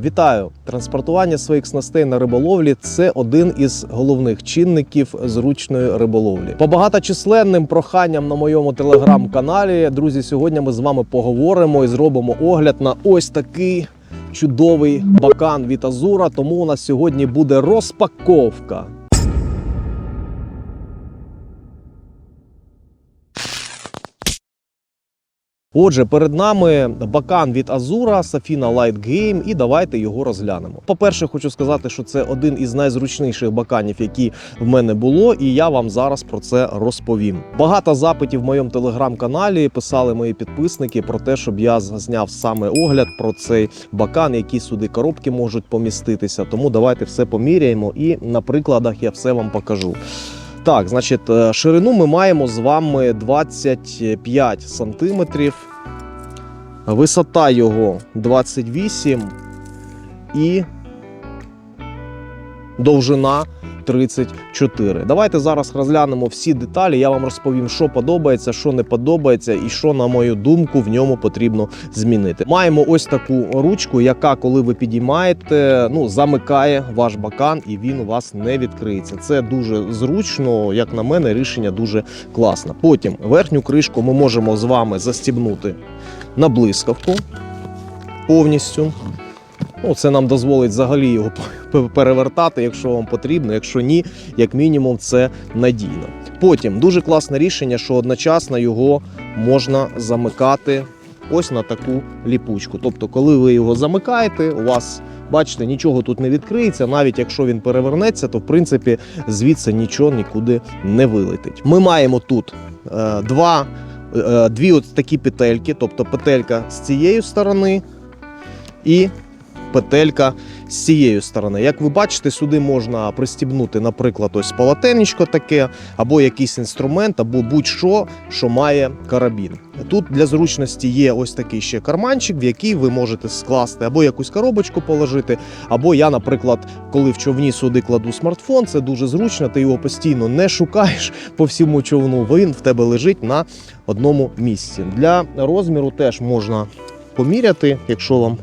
Вітаю! Транспортування своїх снастей на риболовлі це один із головних чинників зручної риболовлі. По багаточисленним проханням на моєму телеграм-каналі, друзі, сьогодні ми з вами поговоримо і зробимо огляд на ось такий чудовий бакан від Азура. Тому у нас сьогодні буде розпаковка. Отже, перед нами бакан від Азура Safina Light Game, і давайте його розглянемо. По-перше, хочу сказати, що це один із найзручніших баканів, які в мене було, і я вам зараз про це розповім. Багато запитів в моєму телеграм-каналі писали мої підписники про те, щоб я зняв саме огляд про цей бакан, які сюди коробки можуть поміститися. Тому давайте все поміряємо і на прикладах я все вам покажу. Так, значить, е, ширину ми маємо з вами 25 сантиметрів. Висота його 28 і довжина 34. Давайте зараз розглянемо всі деталі. Я вам розповім, що подобається, що не подобається, і що, на мою думку, в ньому потрібно змінити. Маємо ось таку ручку, яка, коли ви підіймаєте, ну, замикає ваш бакан і він у вас не відкриється. Це дуже зручно, як на мене, рішення дуже класне. Потім верхню кришку ми можемо з вами застібнути на блискавку повністю. Ну, це нам дозволить взагалі його перевертати, якщо вам потрібно. Якщо ні, як мінімум, це надійно. Потім дуже класне рішення, що одночасно його можна замикати ось на таку ліпучку. Тобто, коли ви його замикаєте, у вас. Бачите, нічого тут не відкриється, навіть якщо він перевернеться, то в принципі звідси нічого нікуди не вилетить. Ми маємо тут е, два, е, дві от такі петельки, тобто петелька з цієї сторони і петелька з цієї сторони. Як ви бачите, сюди можна пристібнути, наприклад, ось полотенечко таке, або якийсь інструмент, або будь-що, що має карабін. Тут для зручності є ось такий ще карманчик, в який ви можете скласти або якусь коробочку положити, або я, наприклад, коли в човні сюди кладу смартфон, це дуже зручно, ти його постійно не шукаєш по всьому човну, він в тебе лежить на одному місці. Для розміру теж можна поміряти, якщо вам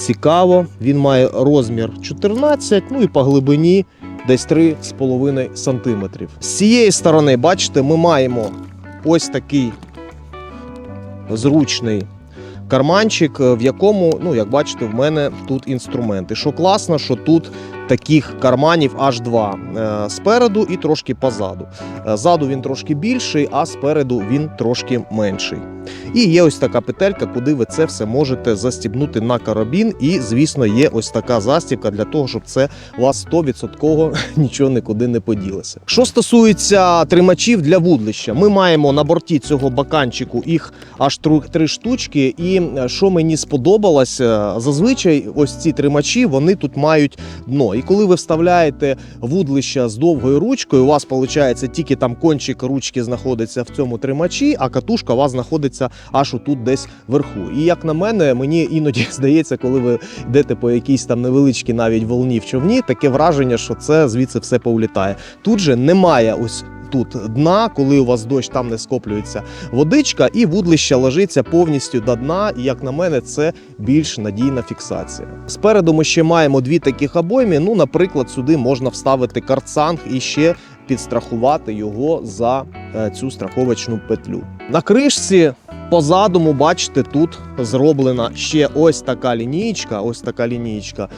цікаво. Він має розмір 14, ну і по глибині десь 3,5 см. З цієї сторони, бачите, ми маємо ось такий зручний карманчик, в якому, ну, як бачите, в мене тут інструменти. Що класно, що тут таких карманів аж два Е, спереду і трошки позаду. Е, Ззаду він трошки більший, а спереду він трошки менший. І є ось така петелька, куди ви це все можете застібнути на карабін. І, звісно, є ось така застібка для того, щоб це у вас 100% нічого нікуди не поділося. Що стосується тримачів для вудлища, ми маємо на борті цього баканчику їх аж три штучки. І е, що мені сподобалось, зазвичай ось ці тримачі вони тут мають дно. І коли ви вставляєте вудлища з довгою ручкою, у вас виходить тільки там кончик ручки знаходиться в цьому тримачі, а катушка у вас знаходиться аж отут десь вверху. І як на мене, мені іноді здається, коли ви йдете по якійсь там невеличкій навіть волні в човні, таке враження, що це звідси все повлітає. Тут же немає ось. Тут дна, коли у вас дощ там не скоплюється водичка, і вудлище ложиться повністю до дна. І як на мене, це більш надійна фіксація. Спереду ми ще маємо дві таких обоймі. Ну, наприклад, сюди можна вставити карцанг і ще підстрахувати його за е, цю страховочну петлю. На кришці по задуму, бачите, тут зроблена ще ось така лінійка, ось така лінійка,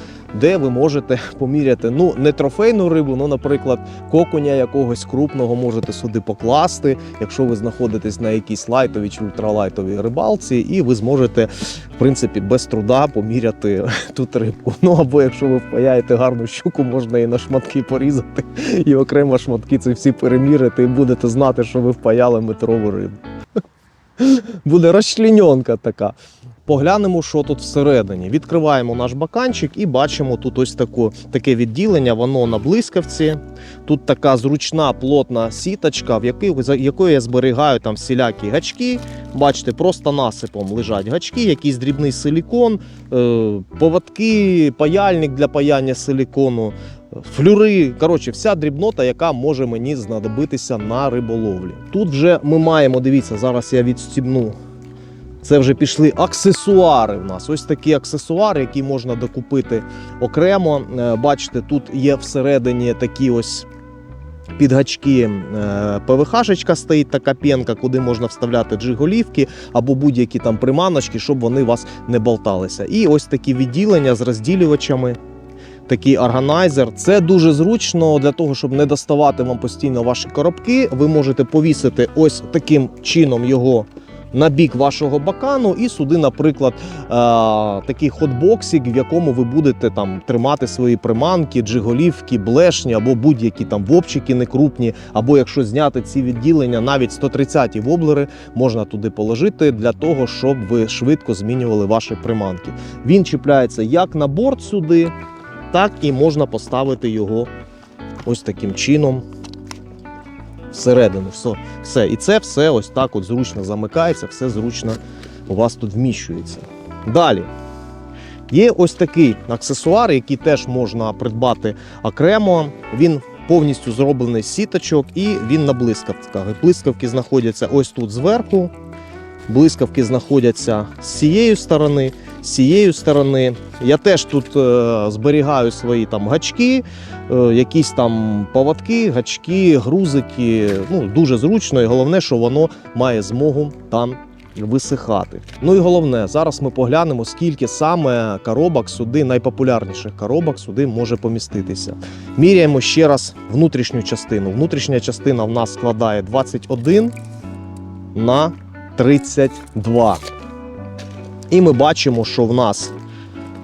де ви можете поміряти ну не трофейну рибу, ну, наприклад, кокуня якогось крупного можете сюди покласти, якщо ви знаходитесь на якійсь лайтовій чи ультралайтовій рибалці, і ви зможете, в принципі, без труда поміряти тут рибку. Ну або якщо ви впаяєте гарну щуку, можна і на шматки порізати, і окремо шматки це всі перемірити, і будете знати, що ви впаяли метрову рибу. Буде розчленьонка така. Поглянемо, що тут всередині. Відкриваємо наш баканчик і бачимо тут ось таку, таке відділення, воно на блискавці. Тут така зручна плотна сіточка, в якій, за якою я зберігаю там всілякі гачки. Бачите, просто насипом лежать гачки, якийсь дрібний силікон, е, поводки, паяльник для паяння силікону, флюри. Коротше, вся дрібнота, яка може мені знадобитися на риболовлі. Тут вже ми маємо, дивіться, зараз я відстібну Це вже пішли аксесуари в нас. Ось такі аксесуари, які можна докупити окремо. Е, Бачите, тут є всередині такі ось підгачки. Е, ПВХ-шечка стоїть така п'янка, куди можна вставляти джиголівки або будь-які там приманочки, щоб вони вас не болталися. І ось такі відділення з розділювачами. Такий органайзер. Це дуже зручно для того, щоб не доставати вам постійно ваші коробки. Ви можете повісити ось таким чином його на бік вашого бакану, і сюди, наприклад, е, такий хотбоксик, в якому ви будете там тримати свої приманки, джиголівки, блешні або будь-які там вопчики некрупні, або якщо зняти ці відділення, навіть 130-ті воблери можна туди положити для того, щоб ви швидко змінювали ваші приманки. Він чіпляється як на борт сюди, так і можна поставити його ось таким чином всередину. Все. все. І це все ось так от зручно замикається, все зручно у вас тут вміщується. Далі. Є ось такий аксесуар, який теж можна придбати окремо. Він повністю зроблений з сіточок і він на блискавках. Блискавки знаходяться ось тут зверху. Блискавки знаходяться з цієї сторони, з цієї сторони. Я теж тут е, зберігаю свої там гачки, е, якісь там поводки, гачки, грузики. Ну, дуже зручно, і головне, що воно має змогу там висихати. Ну і головне, зараз ми поглянемо, скільки саме коробок сюди, найпопулярніших коробок сюди може поміститися. Міряємо ще раз внутрішню частину. Внутрішня частина в нас складає 21 на 32. І ми бачимо, що в нас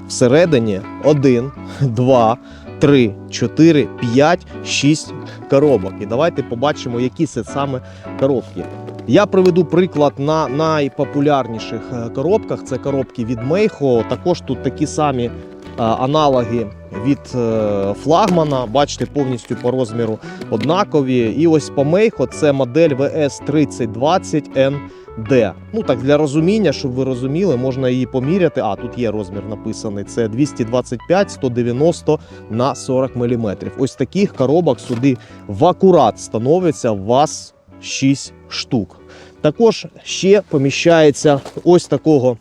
всередині 1, 2, 3, 4, 5, 6 коробок. І давайте побачимо, які це саме коробки. Я приведу приклад на найпопулярніших е, коробках. Це коробки від Мейхо. Також тут такі самі е, аналоги від е, флагмана. Бачите, повністю по розміру однакові. І ось по Мейхо це модель VS3020N. Д. Ну так для розуміння, щоб ви розуміли, можна її поміряти. А тут є розмір написаний. Це 225 190 на 40 мм. Ось таких коробок сюди в акурат становиться у вас 6 штук. Також ще поміщається ось такого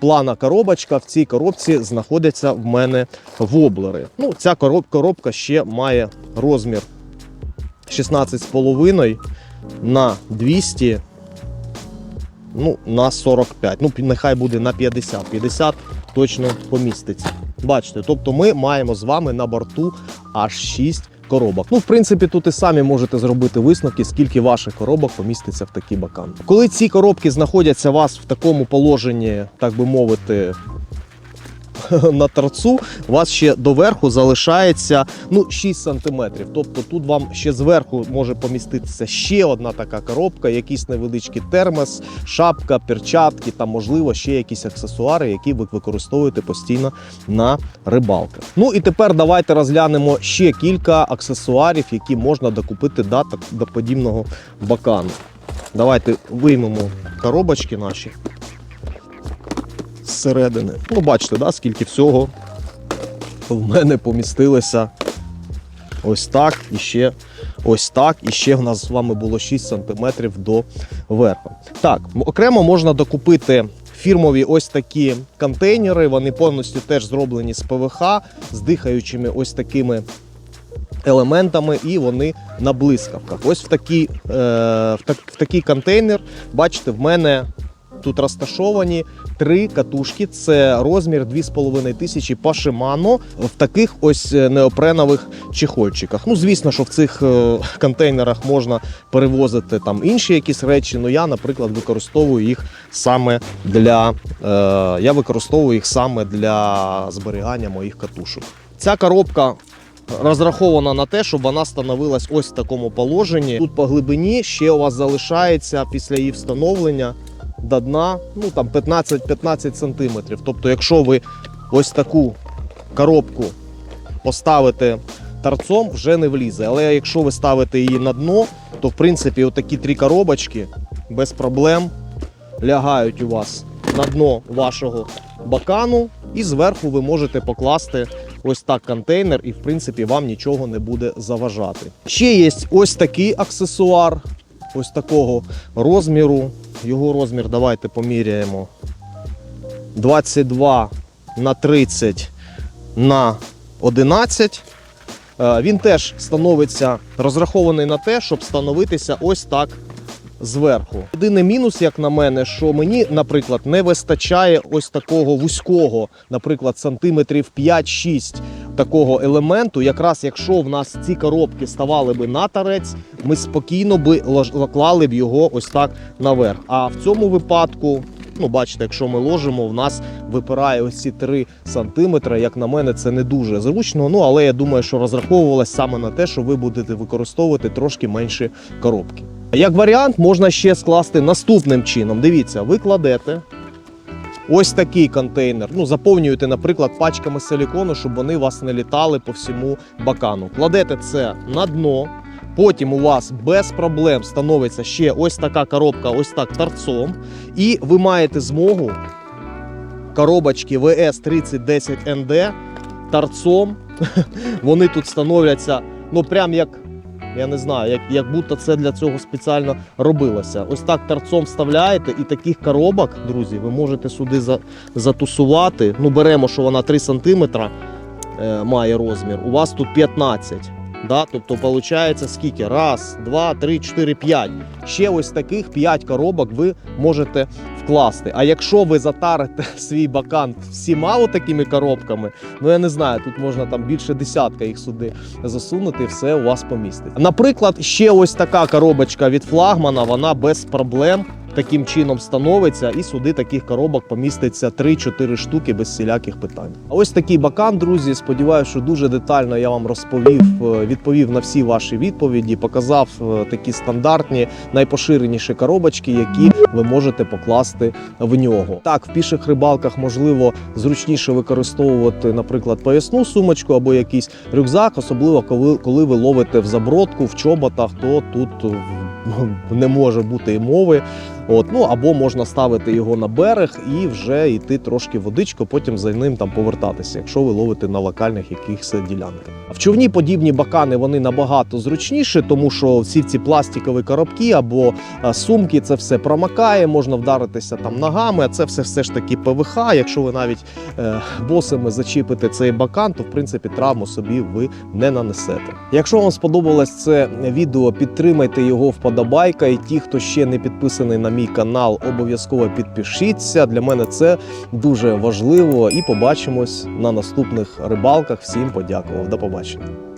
плана коробочка. В цій коробці знаходяться в мене воблери. Ну, ця короб- коробка ще має розмір 16,5 на 200 ну, на 45. Ну, нехай буде на 50. 50 точно поміститься. Бачите, тобто ми маємо з вами на борту аж 6 коробок. Ну, в принципі, тут і самі можете зробити висновки, скільки ваших коробок поміститься в такий бакан. Коли ці коробки знаходяться у вас в такому положенні, так би мовити, на торцу, у вас ще доверху залишається ну, 6 см. Тобто тут вам ще зверху може поміститися ще одна така коробка, якийсь невеличкий термос, шапка, перчатки та, можливо, ще якісь аксесуари, які ви використовуєте постійно на рибалках. Ну і тепер давайте розглянемо ще кілька аксесуарів, які можна докупити до, до подібного бакану. Давайте виймемо коробочки наші зсередини. Ну, бачите, да, скільки всього в мене помістилося ось так і ще ось так. І ще в нас з вами було 6 см до верху. Так, окремо можна докупити. Фірмові ось такі контейнери, вони повністю теж зроблені з ПВХ, з дихаючими ось такими елементами, і вони на блискавках. Ось в такий, е, в, так, в такий контейнер, бачите, в мене тут розташовані три катушки. Це розмір 2,5 тисячі по Shimano в таких ось е, неопренових чехольчиках. Ну, звісно, що в цих е, контейнерах можна перевозити там інші якісь речі. Ну я, наприклад, використовую їх саме для е, я використовую їх саме для зберігання моїх катушок. Ця коробка розрахована на те, щоб вона становилась ось в такому положенні. Тут по глибині ще у вас залишається після її встановлення до дна ну там 15-15 сантиметрів. Тобто, якщо ви ось таку коробку поставите торцом, вже не влізе. Але якщо ви ставите її на дно, то в принципі отакі три коробочки без проблем лягають у вас на дно вашого бакану, і зверху ви можете покласти ось так контейнер, і в принципі вам нічого не буде заважати. Ще є ось такий аксесуар, ось такого розміру. Його розмір давайте поміряємо. 22 на 30 на 11. Е, Він теж становиться розрахований на те, щоб становитися ось так зверху. Єдиний мінус, як на мене, що мені, наприклад, не вистачає ось такого вузького, наприклад, сантиметрів 5-6 такого елементу. Якраз якщо в нас ці коробки ставали би на тарець, ми спокійно би клали б його ось так наверх. А в цьому випадку. Ну, бачите, якщо ми ложимо, в нас випирає ось ці 3 сантиметри. Як на мене, це не дуже зручно. Ну але я думаю, що розраховувалось саме на те, що ви будете використовувати трошки менші коробки. Як варіант, можна ще скласти наступним чином. Дивіться, ви кладете ось такий контейнер. Ну, заповнюєте, наприклад, пачками силікону, щоб вони у вас не літали по всьому бакану. Кладете це на дно. Потім у вас без проблем становиться ще ось така коробка, ось так торцом. І ви маєте змогу коробочки VS 3010 ND торцом. Вони тут становляться, ну прям як. Я не знаю, як, як будто це для цього спеціально робилося. Ось так торцом вставляєте, і таких коробок, друзі, ви можете сюди за, затусувати. Ну, беремо, що вона 3 см е, має розмір. У вас тут 15. Да? Тобто, виходить, скільки? Раз, два, три, чотири, п'ять. Ще ось таких 5 коробок ви можете вкласти. А якщо ви затарите свій бакан всіма такими коробками, ну я не знаю, тут можна там більше десятка їх сюди засунути, і все у вас помістить. Наприклад, ще ось така коробочка від флагмана, вона без проблем. Таким чином становиться, і сюди таких коробок поміститься 3-4 штуки без всіляких питань. А ось такий бакан, друзі. Сподіваюся, що дуже детально я вам розповів, е, відповів на всі ваші відповіді, показав е, такі стандартні, найпоширеніші коробочки, які ви можете покласти в нього. Так, в піших рибалках можливо зручніше використовувати, наприклад, поясну сумочку або якийсь рюкзак, особливо коли, коли ви ловите в забродку, в чоботах, то тут не може бути і мови. От, ну або можна ставити його на берег і вже йти трошки водичку, потім за ним там повертатися, якщо ви ловите на локальних якихось ділянках. В човні подібні бакани вони набагато зручніші, тому що всі ці пластикові коробки або е, сумки, це все промакає, можна вдаритися там ногами. А це все все ж таки ПВХ. Якщо ви навіть е, босами зачіпите цей бакан, то в принципі травму собі ви не нанесете. Якщо вам сподобалось це відео, підтримайте його вподобайка. І ті, хто ще не підписаний на мій канал, обов'язково підпишіться. Для мене це дуже важливо. І побачимось на наступних рибалках. Всім подякував. До побачення.